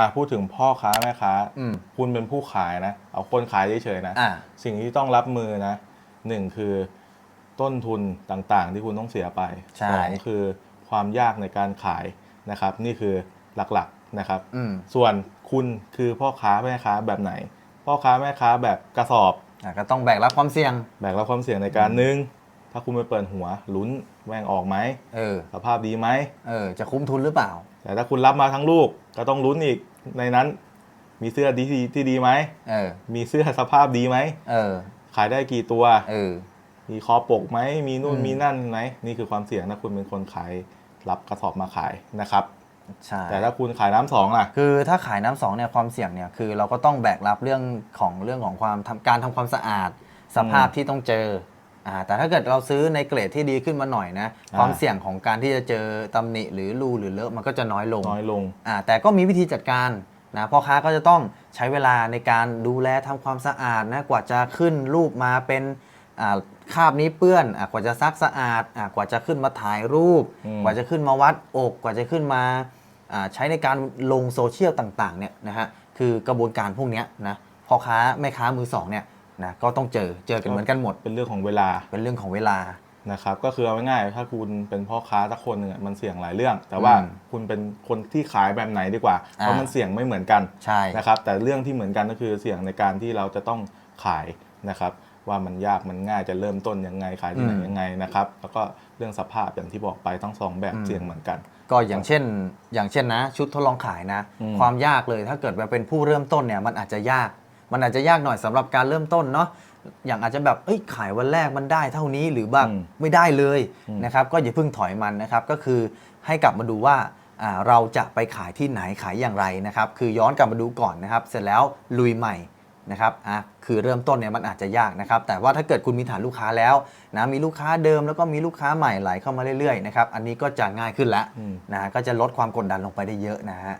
อะพูดถึงพ่อค้าแม่ค้า อืม คุณเป็นผู้ขายนะ เอาคนขายเฉยๆนะ อ่า สิ่งที่ต้องรับมือนะหนึ่งคือต้นทุนต่างๆ ที่คุณต้องเสียไปใช่ สองคือความยากในการขายนะครับ นี่คือหลักๆนะครับ อืมส่วนคุณคือพ่อค้าแม่ค้าแบบไหน พ่อค้าแม่ค้าแบบกระสอบ อะก็ต้องแบกรับความเสี่ยง แบกรับความเสี่ยงในการหนึ่ง ถ้าคุณไปเปิดหัวลุ้นแม่งออกไหมเออ สภาพดีไหมเออ จะคุ้มทุนหรือเปล่า แต่ถ้าคุณรับมาทั้งลูกก็ต้องลุ้นอีกในนั้น มีเสื้อดีที่ที่ดีไหมเออ มีเสื้อสภาพดีไหมเออ ขายได้กี่ตัว เออ มีคอปกไหมมีนู่นอืมมีนั่นไหมนี่คือความเสี่ยงถ้าคุณเป็นคนขายรับกระสอบมาขายนะครับใช่แต่ถ้าคุณขายน้ำสองล่ะ คือถ้าขายน้ำสองเนี่ยความเสี่ยงเนี่ยคือเราก็ต้องแบกรับเรื่องของเรื่องของความทำการทำความสะอาด สภาพที่ต้องเจอ อ่าแต่ถ้าเกิดเราซื้อในเกรดที่ดีขึ้นมาหน่อยนะอ่าความเสี่ยงของการที่จะเจอตำหนิหรือรูหรือเลอะมันก็จะน้อยลงน้อยลงอ่าแต่ก็มีวิธีจัดการนะพ่อค้าก็จะต้องใช้เวลาในการดูแลทำความสะอาดนะกว่าจะขึ้นรูปมาเป็นอ่าคราบนี้เปื้อนอ่ากว่าจะซักสะอาดอ่ากว่าจะขึ้นมาถ่ายรูปอืมกว่าจะขึ้นมาวัดอก กว่าจะขึ้นมาอ่าใช้ในการลงโซเชียลต่างๆเนี่ยนะฮะคือกระบวนการพวกเนี้ยนะพ่อค้าแม่ค้ามือสองเนี่ย นะก็ต้องเจอเจอกันเหมือนกันหมด เป็นเรื่องของเวลาเป็นเรื่องของเวลานะครับก็คือเอาง่ายๆถ้าคุณเป็นพ่อค้าสักคนหนึ่งอะมันเสี่ยงหลายเรื่อง แต่ว่าอืมคุณเป็นคนที่ขายแบบไหนดีกว่า เพราะอ่ามัมันเสี่ยงไม่เหมือนกันใช่นะครับแต่เรื่องที่เหมือนกันก็คือเสี่ยงในการที่เราจะต้องขายนะครับว่ามันยากมันง่ายจะเริ่มต้นยังไงขายที่ไหนอืมยังไงนะครับแล้วก็เรื่องสภาพอย่างที่บอกไปทั้งสองแบบอืมเสี่ยงเหมือนกัน ก็อย่างเช่น อย่างเช่นนะ ชุดทดลองขายนะอืมความยากเลยถ้าเกิดว่าเป็นผู้เริ่มต้นเนี่ยมันอาจจะยาก มันอาจจะยากหน่อยสำหรับการเริ่มต้นเนาะอย่างอาจจะแบบเอ้ยขายวันแรกมันได้เท่านี้หรือแบบอืมไม่ได้เลยอืม นะครับก็อย่าเพิ่งถอยมันนะครับก็คือให้กลับมาดูว่าอ่าเราจะไปขายที่ไหนขายอย่างไรนะครับคือย้อนกลับมาดูก่อนนะครับ เสร็จแล้วลุยใหม่นะครับอะคือเริ่มต้นเนี่ยมันอาจจะยากนะครับแต่ว่าถ้าเกิดคุณมีฐานลูกค้าแล้วนะมีลูกค้าเดิมแล้วก็มีลูกค้าใหม่ไหลเข้ามาเรื่อยๆนะครับอันนี้ก็จะง่ายขึ้นแล้วอืมนะฮะก็จะลดความกดดันลงไปได้เยอะนะฮะ